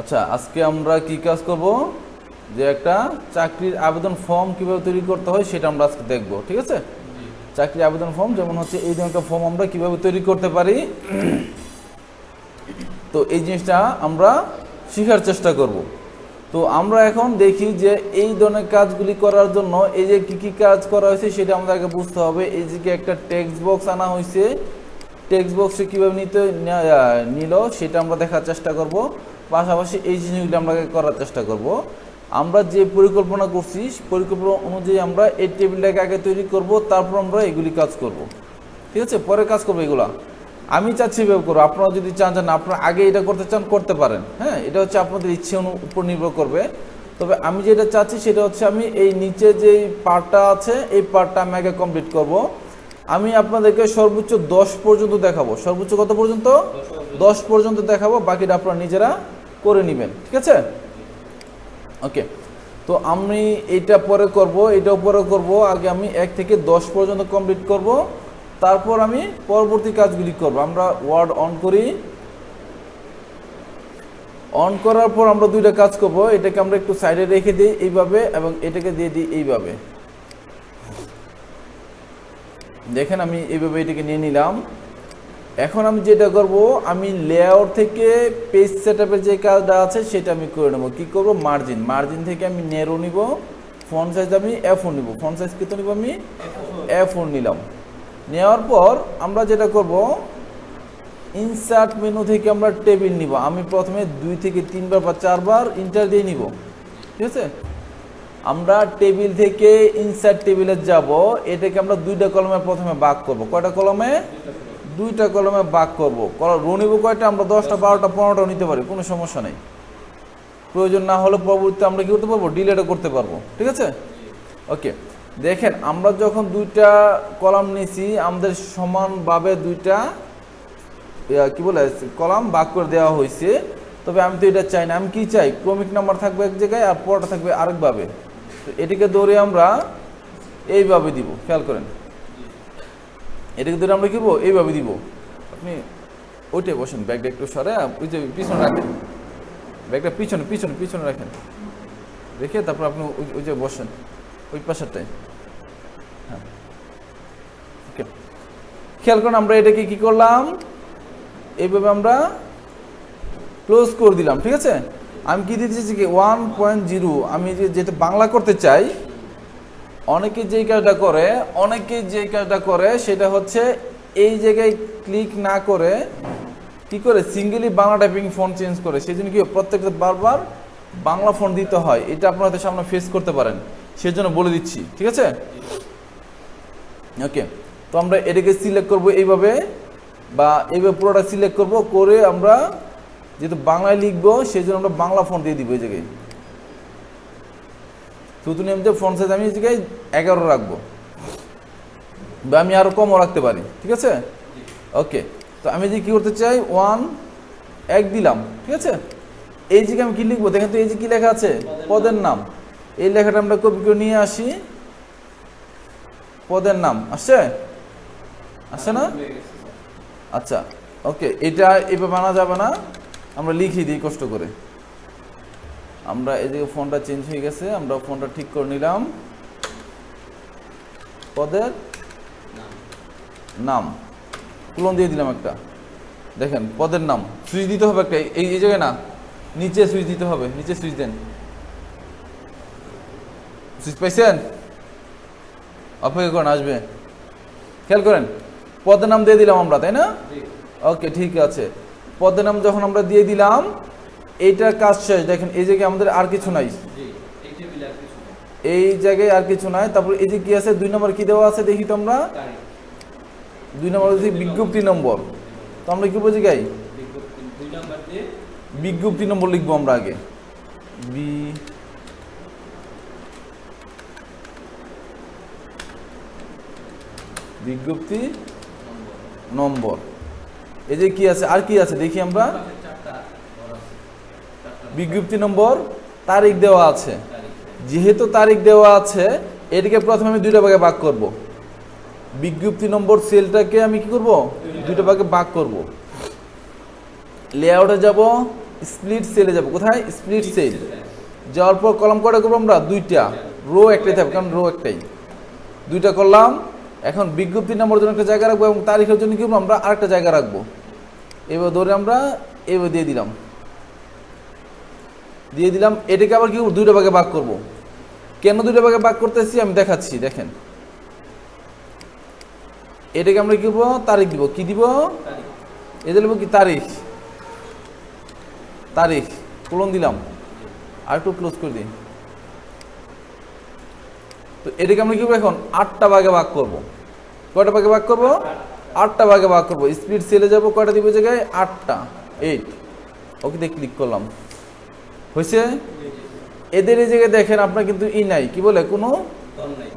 আচ্ছা আজকে আমরা কি কাজ করব? যে একটা চাকরির আবেদন ফর্ম কীভাবে তৈরি করতে হয় সেটা আমরা আজকে দেখব, ঠিক আছে? চাকরির আবেদন ফর্ম যেমন হচ্ছে এই ধরনের ফর্ম আমরা কীভাবে তৈরি করতে পারি? তো এই জিনিসটা আমরা শেখার চেষ্টা করব। তো আমরা এখন দেখি যে এই ধরনের কাজগুলি করার জন্য এই যে কি কি কাজ করা হয়েছে সেটা আমাদেরকে বুঝতে হবে। এই যে একটা টেক্সট বক্স আনা হয়েছে টেক্সট বক্সে কীভাবে নিতে নিল সেটা আমরা দেখার চেষ্টা করব। পাশাপাশি এই জিনিসগুলি আমরা করার চেষ্টা করব। আমরা যে পরিকল্পনা করছি পরিকল্পনা অনুযায়ী আমরা এই টেবিলটাকে আগে তৈরি করব, তারপর আমরা এগুলি কাজ করব। ঠিক আছে? পরে কাজ করব এগুলা। আমি চাচ্ছি এভাবে করব। আপনারা যদি চান যে না, আপনারা আগে এটা করতে চান, করতে পারেন। হ্যাঁ এটা হচ্ছে আপনাদের ইচ্ছে উপর নির্ভর করবে। তবে আমি যেটা চাচ্ছি, সেটা হচ্ছে আমি এই নিচে যে পার্টটা আছে, এই পার্টটা আমি আগে কমপ্লিট করব। আমি আপনাদেরকে সর্বোচ্চ দশ পর্যন্ত দেখাবো। সর্বোচ্চ কত পর্যন্ত? দশ পর্যন্ত দেখাবো। বাকিটা আপনারা নিজেরা করে নেবেন, ঠিক আছে? ওকে, তো আমি এটা পরে করব, এটাও পরে করব, আগে আমি এক থেকে দশ পর্যন্ত কমপ্লিট করব, তারপর আমি পরবর্তী কাজগুলি করব। আমরা ওয়ার্ড অন করি। অন করার পর আমরা দুইটা কাজ করব, এটাকে আমরা একটু সাইডে রেখে দিই এইভাবে এবং এটাকে দিয়ে দিই এইভাবে। দেখেন আমি এইভাবে এটাকে নিয়ে নিলাম। এখন আমি যেটা করব, আমি লেআউট থেকে পেজ সেটআপের যে কাজটা আছে, সেটা আমি করে নেব। কি করব? মার্জিন মার্জিন থেকে আমি নেরো নিব। ফন্ট সাইজ আমি এফ ফোর নিব। ফন্ট সাইজ কত নিব আমি? এফ ফোর নিলাম। নেওয়ার পর আমরা যেটা করব ইনসার্ট মেনু থেকে আমরা টেবিল নিব। আমি প্রথমে দুই থেকে তিনবার বা চারবার ইন্টার দিয়ে নিব। ঠিক আছে? আমরা টেবিল থেকে ইনসার্ট টেবিলে যাব। এটাকে আমরা দুইটা কলমে প্রথমে বাক করব। কয়টা কলমে? দুইটা কলমে বাক করব। রো নিব কয়টা? আমরা দশটা, বারোটা পনেরোটাও নিতে পারি, কোনো সমস্যা নেই। প্রয়োজন না হলে পরবর্তীতে আমরা কি করতে পারব? ডিলেটও করতে পারব। ঠিক আছে? ওকে। দেখেন, আমরা যখন দুইটা কলাম নিছি, আমাদের সমানভাবে দুইটা কি বলে, কলাম বাক করে দেওয়া হয়েছে। তবে আমি তো এটা চাই না। আমি কি চাই? ক্রমিক নাম্বার থাকবে এক জায়গায় আর পরটা থাকবে আরেকভাবে। তো এটিকে ধরে আমরা এইভাবে দিব। খেয়াল করেন। এটাকে ধরে আমরা কি করব এইভাবে দিব। আপনি ওইটাই বসেন, ব্যাগটা একটু সরে ওই যে পিছনে রাখেন। ব্যাগটা পিছনে পিছনে পিছনে রাখেন। রেখে তারপর আপনি ওই- যে বসেন, ওই পাশেরটাই হ্যাঁ। খেয়াল করুন আমরা এটাকে কি করলাম? এইভাবে আমরা ক্লোজ করে দিলাম, ঠিক আছে? আমি কি দিতে চাইছি কি? One point zero. আমি যেটা বাংলা করতে চাই অনেকে যেই কাজটা করে, অনেকে যেই কাজটা করে, সেটা হচ্ছে এই জায়গায় ক্লিক না করে, কি করে? সিঙ্গেলি বাংলা টাইপিং ফোন চেঞ্জ করে। সেই জন্য কি প্রত্যেকটা বারবার বাংলা ফোন দিতে হয়। এটা আপনারা সামনে ফেস করতে পারেন। সেই জন্য বলে দিচ্ছি। ঠিক আছে? ওকে তো আমরা এটাকে সিলেক্ট করব এইভাবে বা এইভাবে পুরোটা সিলেক্ট করব করে আমরা যেহেতু বাংলায় লিখব সেই জন্য আমরা বাংলা ফোন দিয়ে দিব এই জায়গায়। শুধু নিয়মিত ফোন সাইজ আমি জায়গায় এগারো রাখব। বা আমি আরও কমও রাখতে পারি, ঠিক আছে? ওকে, তো আমি যে কী করতে চাই? ওয়ান, এক দিলাম, ঠিক আছে? এই জায়গায় আমি কী লিখব? দেখেন তো এই যে কী লেখা আছে? পদের নাম। এই লেখাটা আমরা কপি করে নিয়ে আসি। পদের নাম, আসছে? আসছে না? আচ্ছা ওকে, এটা এভাবে আনা যাবে না। আমরা লিখি দিই কষ্ট করে। আমরা এদিকে ফোনটা চেঞ্জ হয়ে গেছে আমরা ফোনটা ঠিক করে নিলাম। পদের নাম। কুলন দিয়ে দিলাম একটা। দেখেন পদের নাম। সুইচ দিতে হবে একটা এই এই জায়গায় না নিচে সুইচ দিতে হবে নিচে সুইচ দেন। সুইচ পাইছেন? অপেক্ষা করেন আসবে। খেয়াল করেন পদের নাম দিয়ে দিলাম আমরা তাই না? ওকে ঠিক আছে। পদের নাম যখন আমরা দিয়ে দিলাম এইটার কাজ শেষ। দেখেন এই জায়গায় আমাদের আর কিছু নাই। এই জায়গায় আর কিছু নাই। তারপর এই যে কি আছে দুই নম্বর কি দেওয়া আছে দেখি তো আমরা? দুই নম্বর হচ্ছে বিজ্ঞপ্তি নম্বর। তো আমরা কি বুঝি গাই? বিজ্ঞপ্তি নম্বর লিখব আমরা আগে। বি বিজ্ঞপ্তি নম্বর। এই যে কি আছে আর কি আছে দেখি আমরা? বিজ্ঞপ্তি নম্বর, তারিখ দেওয়া আছে। যেহেতু তারিখ দেওয়া আছে, এটাকে প্রথমে আমি দুইটা ভাগে ভাগ করব। বিজ্ঞপ্তি নম্বর সেলটাকে আমি কি করব? দুইটা ভাগে ভাগ করব। লেআউটে যাব স্প্লিট সেলে যাব। কোথায়? স্প্লিট সেল যাওয়ার পর কলম কটা করব আমরা? দুইটা। রো একটাই থাকবে, কারণ রো একটাই। দুইটা করলাম। এখন বিজ্ঞপ্তি নম্বর জন্য একটা জায়গা রাখব এবং তারিখের জন্য কি করব? আমরা আরেকটা জায়গা রাখব। এবার ধরে আমরা এবার দিয়ে দিলাম। দিয়ে দিলাম এটাকে আবার কি করব? দুইটা ভাগে ভাগ করব। কেন দুইটা ভাগে ভাগ করতেছি? আমি দেখাচ্ছি দেখেন। এটাকে আমরা কি করব? তারিখ দিব। কি দিব? এদের লিখব কি? তারিখ। তারিখ। কোলন দিলাম। আর একটু ক্লোজ করে দিই। তো এটাকে আমরা কি করব এখন? আটটা ভাগে ভাগ করব। কয়টা ভাগে ভাগ করব? আটটা। ভাগে ভাগ করব। স্পিড সেলে যাব কয়টা দিব জায়গায়? আটটা। এইট ওকে ক্লিক করলাম। হয়েছে এদের এই জায়গায় দেখেন আপনার কিন্তু ই নাই কি বলে কোনো?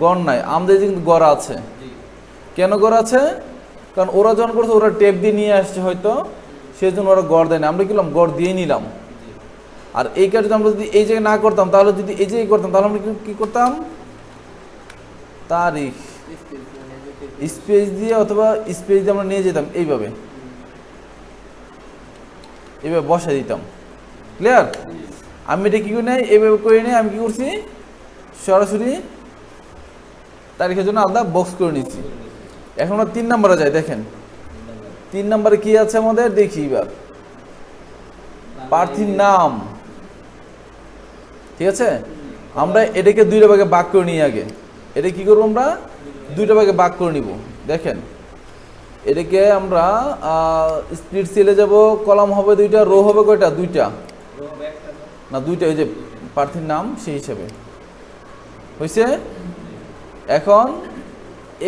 গড় নাই। আমাদের যে কিন্তু গড় আছে। কেন গড় আছে? কারণ ওরা যখন করছে ওরা টেপ দিয়ে নিয়ে আসছে হয়তো সেই জন্য ওরা গড় দেয় না আমরা কি করলাম? গড় দিয়ে নিলাম। আর এই কাজ যদি আমরা যদি এই জায়গায় না করতাম তাহলে যদি এই জায়গায় করতাম তাহলে আমরা কি- কি করতাম? তারিখ। স্পেস দিয়ে অথবা স্পেস দিয়ে আমরা নিয়ে যেতাম এইভাবে। এইভাবে বসাই দিতাম। ক্লিয়ার আমি এটা কি করে নেই? এইভাবে করে নিয়ে আমি কি করছি? সরাসরি তারিখের জন্য আলাদা বক্স করে নিচ্ছি। এখন আমরা তিন নম্বরে যাই, দেখেন। তিন নম্বরে কি আছে আমাদের? দেখি এবার। প্রার্থীর নাম। ঠিক আছে? আমরা এটাকে দুইটা ভাগে ভাগ করে নিই আগে। এটা কি করব আমরা? দুইটা ভাগে ভাগ করে নিব। দেখেন। এটাকে আমরা স্প্লিট সেলে যাব কলাম হবে দুইটা রো হবে কয়টা? দুইটা। না, দুইটা ওই যে প্রার্থীর নাম সেই হিসাবে। হয়েছে এখন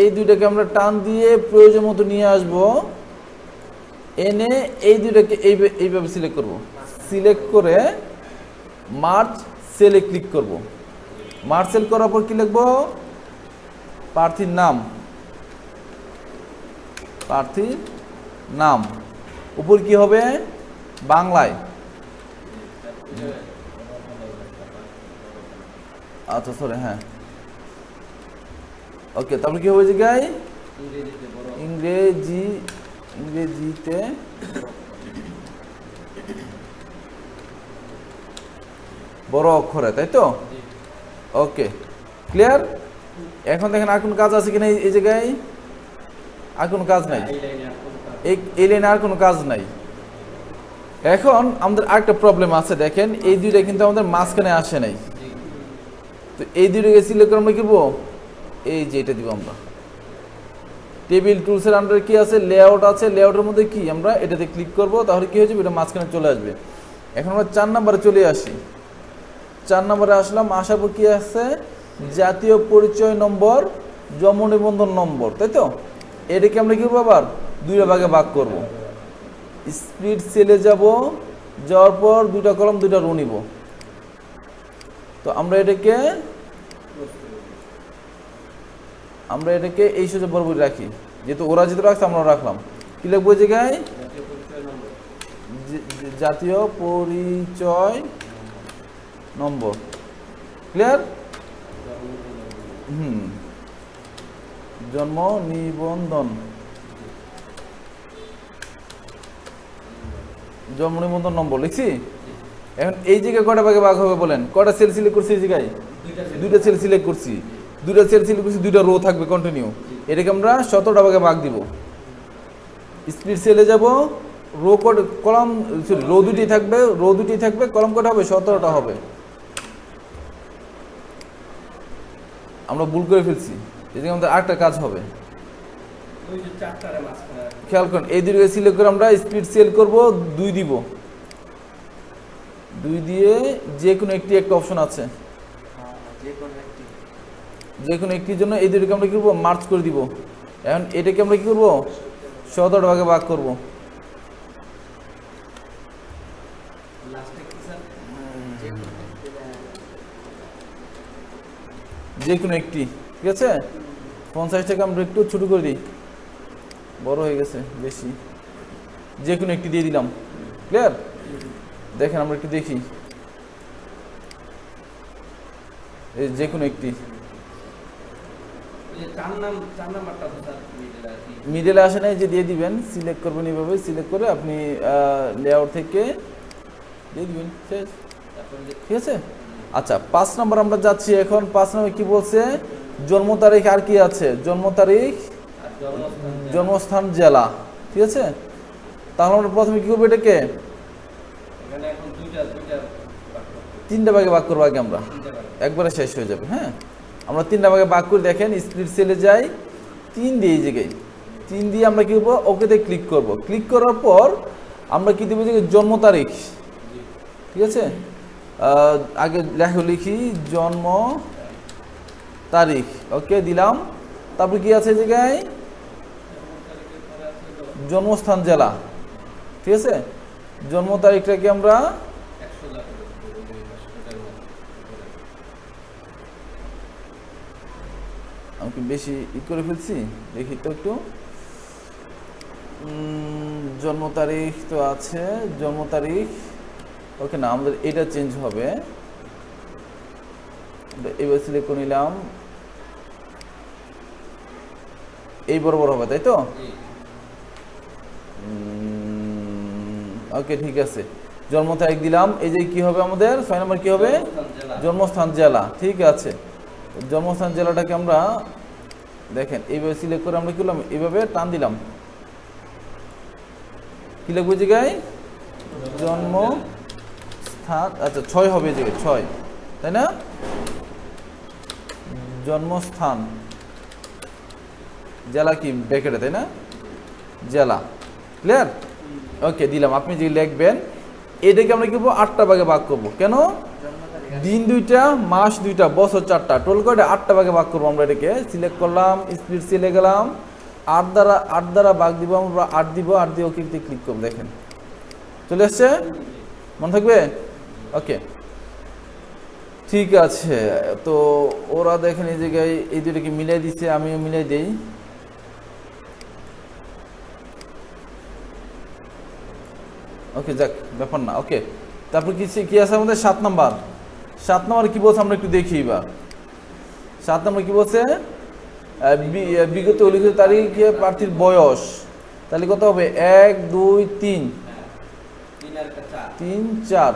এই দুইটাকে আমরা টান দিয়ে প্রয়োজন মতো নিয়ে আসব। এনে এই দুইটাকে এইভাবে এইভাবে সিলেক্ট করব। সিলেক্ট করে মার্চ সেলে ক্লিক করব। মার্চ সেল করার পর কি লিখব? প্রার্থীর নাম। প্রার্থীর নাম। উপর কি হবে? বাংলায়। আচ্ছা সরি হ্যাঁ। ওকে তারপর কি হবে জায়গায় ইংরেজি ইংরেজিতে বড় অক্ষরে তাই তো? ওকে ক্লিয়ার এখন দেখেন আর কোনো কাজ আছে কিনা এই- জায়গায়? আর কোনো কাজ নাই? এই লাইনে আর কোনো কাজ নাই। এখন আমাদের আরেকটা প্রবলেম আছে, দেখেন, এই দুইটা কিন্তু আমাদের মাঝখানে আসে নাই। তো এই দুইটাকে সিলেক্ট করে আমরা কি করব? এই যে এটা দিব আমরা। টেবিল টুলসের আন্ডারে কি আছে? লেআউট আছে। লেআউটের মধ্যে কি? আমরা এটাতে ক্লিক করব, তাহলে কি হয়ে যাবে? এটা মাঝখানে চলে আসবে। এখন আমরা চার নাম্বারে চলে আসি। চার নম্বরে আসলাম, আসার পর কি আছে? জাতীয় পরিচয় নম্বর, জন্ম নিবন্ধন নম্বর, তাই তো? এটাকে আমরা কি করব আবার? দুইটা ভাগে ভাগ করব। স্পিড সেলে যাব, যাওয়ার পর দুইটা কলম, দুইটা রো নিব। তো আমরা এটাকে আমরা এটাকে এই সোজা বরাবর রাখি। যেহেতু ওরা যেহেতু রাখছে আমরা রাখলাম। কি লিখব জায়গায়? জাতীয় পরিচয় নম্বর। Clear hmm. জন্ম নিবন্ধন। জন্ম নিবন্ধন নম্বর লিখছি? এখন এই জায়গায় কটা ভাগে ভাগ হবে বলেন? কটা সেল সিলেক্ট করছি এই জায়গায়? দুইটা সেল সিলেক্ট করছি। দুইটা সেল সিলেক্ট করছি দুইটা রো থাকবে কন্টিনিউ এটাকে আমরা সতেরোটা ভাগে ভাগ দিব। স্পিড সেলে যাব row code column sorry row দুটি থাকবে রো দুটি থাকবে কলম কটা হবে? সতেরোটা হবে। আমরা ভুল করে ফেলছি। এদিকে আমাদের আরেকটা কাজ হবে। খেয়াল করুন এই দুটোকে সিলেক্ট করে আমরা স্পিড সেল করব দুই দিব। দুই দিয়ে যে কোনো একটি একটা অপশন আছে। যে কোনো একটির জন্য এই দুটোকে আমরা কি করব? মার্চ করে দিব। এখন এটাকে আমরা কি করব? সতেরো ভাগে ভাগ করব। যে কোনো একটি ঠিক আছে? ফোন সাইজটাকে আমরা একটু ছোটো করে দিই। বড় হয়ে গেছে বেশি। যে কোনো একটি দিয়ে দিলাম। ক্লিয়ার দেখেন আমরা একটু দেখি। এই যে কোনো একটি মিডলে আসে নাই যে দিয়ে দিবেন সিলেক্ট করবেন এইভাবে সিলেক্ট করে আপনি লেআউট থেকে দিয়ে দিবেন শেষ। ঠিক আছে? আচ্ছা পাঁচ নম্বর আমরা যাচ্ছি এখন। পাঁচ নম্বর কি বলছে? জন্ম তারিখ আর কি আছে? জন্ম তারিখ জন্মস্থান জেলা ঠিক আছে? তাহলে আমরা প্রথমে কি করব এটাকে? তিনটা ভাগে ভাগ করব আগে আমরা। একবারে শেষ হয়ে যাবে হ্যাঁ? আমরা তিনটা ভাগে ভাগ করে দেখেন স্প্লিট সেলে যাই তিন দিয়ে এই জায়গায়। তিন দিয়ে আমরা কি করব? ওকেতে ক্লিক করব। ক্লিক করার পর আমরা কি দেবো? যে জন্ম তারিখ। ঠিক আছে? আগে লেখো লিখি জন্ম তারিখ। ওকে দিলাম। তারপর কি আছে এই জায়গায়? জন্মস্থান জেলা। ঠিক আছে? জন্ম তারিখটাকে আমরা। আমি বেশি ই করে ফেলছি? দেখি তো একটু। জন্ম তারিখ তো আছে। জন্ম তারিখ। ওকে না, আমাদের এটা চেঞ্জ হবে। এবার সিলেক্ট করে নিলাম। এই বরাবর হবে, তাই তো। ওকে ঠিক আছে। জন্ম তারিখ দিলাম। এই যে কি হবে আমাদের? ছয় নম্বর কি হবে? জন্মস্থান জেলা। ঠিক আছে। জন্মস্থান জেলাটাকে আমরা দেখেন এইভাবে সিলেক্ট করে আমরা কি করলাম? এইভাবে টান দিলাম। কি লিখব জায়গায়? জন্ম স্থান আচ্ছা ছয় হবে এই জায়গায় ছয়। তাই না? জন্মস্থান। জেলা কি? ব্যাকেটে তাই না? জেলা। ক্লিয়ার ওকে দিলাম। আপনি যে লিখবেন, এটাকে আমরা কি করব আটটা ভাগে ভাগ করব। কেন? দিন দুইটা, মাস দুইটা, বছর চারটা। টোল করে আটটা ভাগে ভাগ করব আমরা এটাকে। সিলেক্ট করলাম স্পিড সিলে গেলাম। আট দ্বারা আট দ্বারা ভাগ দিব আমরা, আট দিব, আট দিয়ে ওকে ক্লিক করব। দেখেন। চলে এসছে মনে থাকবে? ওকে ঠিক আছে। তো ওরা দেখেন এই জায়গায় এই দুটোকে মিলাই দিচ্ছে, আমিও মিলাই দেই। ওকে যাক ব্যাপার না ওকে। তারপর কি কি আছে আমাদের? সাত নাম্বার। সাত নাম্বার কি বলছে আমরা একটু দেখি এবার। সাত নাম্বার কি বলছে? বি- বিগত উল্লিখিত তারিখে প্রার্থীর বয়স। তাহলে কত হবে? এক দুই তিন। তিন চার।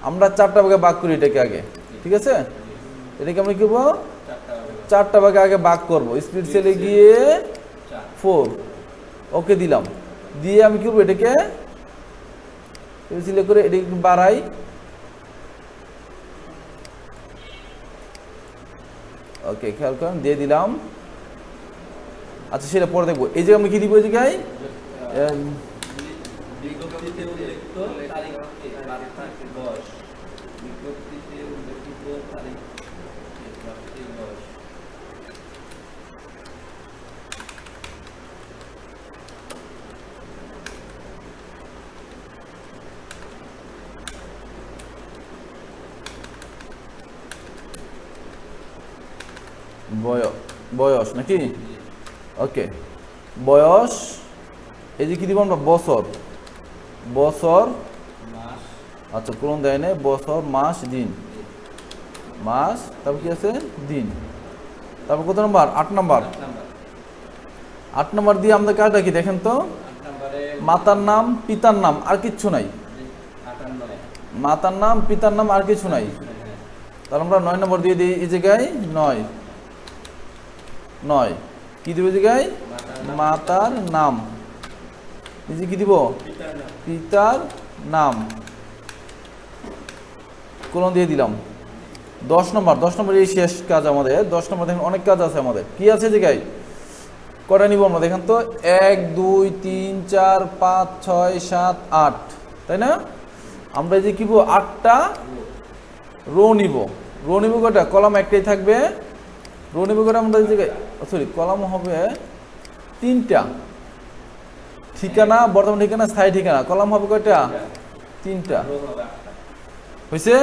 আমরা চারটা ভাগে ভাগ করি এটাকে আগে ঠিক আছে? এটাকে আমরা কি করব চারটা। ভাগে আগে ভাগ করব। স্পিড সেলে গিয়ে। ফোর ওকে দিলাম। দিয়ে আমি কি করব এটাকে সিলে করে এটা একটু বাড়াই ওকে খেয়াল করেন দিয়ে দিলাম আচ্ছা সেটা পরে দেখব এই জায়গায় আমি কি দিব এই জায়গায় বিজ্ঞপ্তিতে উল্লেখিত তারিখে প্রার্থীর বয়স। বিজ্ঞপ্তিতে উল্লেখিত তারিখে প্রার্থীর বয়স। বয়- বয়স নাকি? ওকে বয়স এই যে কি দিব আমরা? বছর। বছর আচ্ছা কোন দেয় নেই। বছর মাস দিন। মাস তারপর কি আছে? দিন। তারপর কত নম্বর? আট নম্বর। আট নম্বর। দিয়ে আমাদের কাজটা কি দেখেন তো? মাতার নাম পিতার নাম আর কিচ্ছু নাই। মাতার নাম পিতার নাম আর কিছু নাই হ্যাঁ। তাহলে আমরা নয় নম্বর দিয়ে দিই এই জায়গায় নয়। নয়। কি দেবো জায়গায় মাতার নাম। যে কি দিব? পিতার নাম। কোলন দিয়ে দিলাম। দশ নম্বর দশ নম্বর এই শেষ কাজ আমাদের। দশ নম্বর দেখেন অনেক কাজ আছে আমাদের। কি আছে জায়গায় কটা নিব আমরা? দেখেন তো, এক, দুই, তিন, চার, পাঁচ, ছয়, সাত, আট। তাই না? আমরা যে কিব আটটা রো নিব। রো নিব কটা? কলাম একটাই থাকবে। রো নিব কটা আমরা জায়গায় সরি কলাম হবে তিনটা। ঠিকানা বর্তমান ঠিকানা স্থায়ী ঠিকানা। কলাম হবে কয়টা? তিনটা। হয়েছে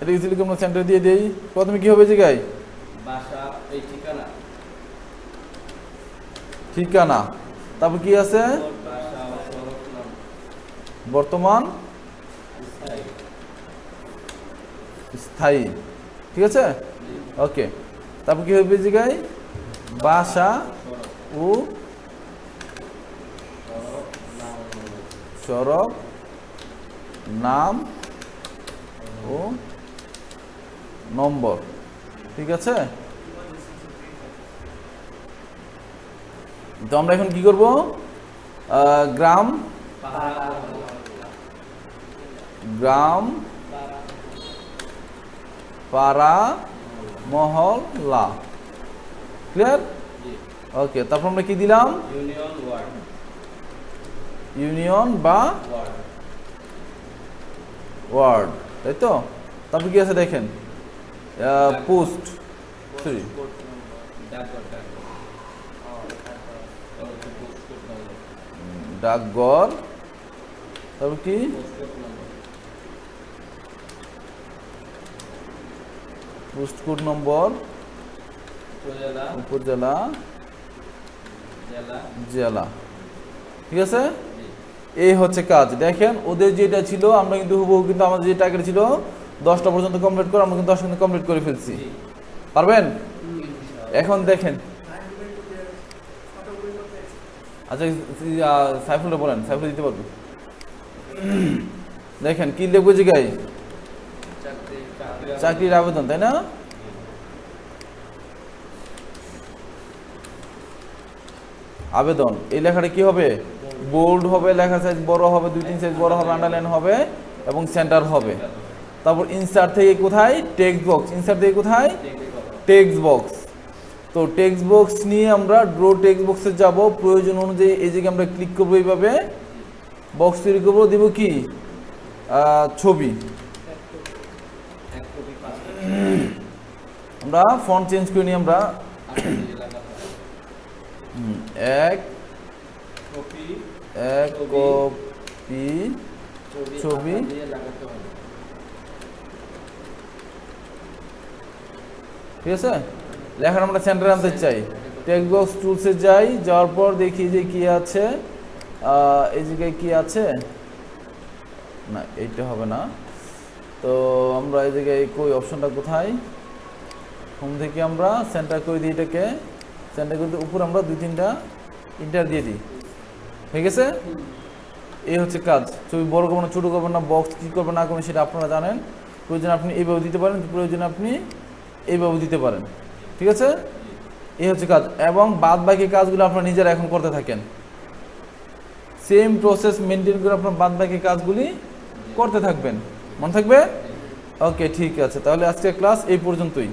এটা ইজিলি আমরা সেন্টার দিয়ে দেই? প্রথমে কি হবে জায়গায়? ঠিকানা। তারপর কি আছে? বর্তমান। স্থায়ী। ঠিক আছে? ওকে তারপর কি হবে জায়গায় বাসা ও সড়ক, নাম ও নম্বর। ঠিক আছে? তো আমরা এখন কি করব? গ্রাম গ্রাম পাড়া মহল্লা। ক্লিয়ার ওকে তারপর আমরা কি দিলাম? ইউনিয়ন ওয়ার্ড ইউনিয়ন বা ওয়ার্ড তাই তো? তারপর কি আছে দেখেন? পোস্ট সরি ডাকঘর তারপর কি? Post code number? উপজেলা। জেলা। জেলা। ঠিক আছে? এই হচ্ছে কাজ। দেখেন ওদের যেটা ছিল আমরা কিন্তু হুবহু কিন্তু আমাদের যে টার্গেট ছিল দশটা পর্যন্ত কমপ্লিট করে আমরা কিন্তু দশটা কিন্তু কমপ্লিট করে ফেলছি। পারবেন? এখন দেখেন। আচ্ছা সাইফুলটা বলেন সাইফুল দিতে পারবে? দেখেন কি লিখব চাকরি চাকরির আবেদন, তাই না? আবেদন, এই লেখাটা কি হবে? বোল্ড হবে, লেখা সাইজ বড় হবে, দুই তিন সাইজ বড় হবে, আন্ডারলাইন হবে এবং সেন্টার হবে। তারপর ইনসার্ট থেকে কোথায়? টেক্সট বক্স ইনসার্ট থেকে কোথায়? টেক্সট বক্স তো টেক্সট বক্স নিয়ে আমরা ড্র টেক্সট বক্সে যাব। প্রয়োজন অনুযায়ী এই জায়গায় আমরা ক্লিক করব এইভাবে। বক্স তৈরি করব, দিব কি? ছবি। আমরা ফন্ট চেঞ্জ করে নিই আমরা। এক। কপি এক। কপি ছবি ঠিক আছে? লেখার আমরা সেন্টারে আনতে চাই। টেক্সট বক্স টুলসে যাই যাওয়ার পর দেখি যে কি আছে। আহ, এই জায়গায় কি আছে? না এইটা হবে না। তো আমরা এদিকে এই কই অপশনটা কোথায়? হোম থেকে আমরা সেন্টার করে দিই এটাকে? সেন্টার করে উপর আমরা দুই তিনটা ইন্টার দিয়ে দিই। ঠিক আছে এই হচ্ছে কাজ। ছবি বড় করব না, ছোটো করবেন না বক্স কী করবেন না করবেন সেটা আপনারা জানেন। প্রয়োজন আপনি এইভাবে দিতে পারেন, প্রয়োজন আপনি এইভাবে দিতে পারেন। ঠিক আছে? এই হচ্ছে কাজ। এবং বাদ বাকি কাজগুলো আপনারা নিজেরা এখন করতে থাকেন। সেম প্রসেস মেনটেন করে আপনার বাদ বাকি কাজগুলি করতে থাকবেন। মনে থাকবে? ওকে ঠিক আছে। তাহলে আজকে ক্লাস এই পর্যন্তই।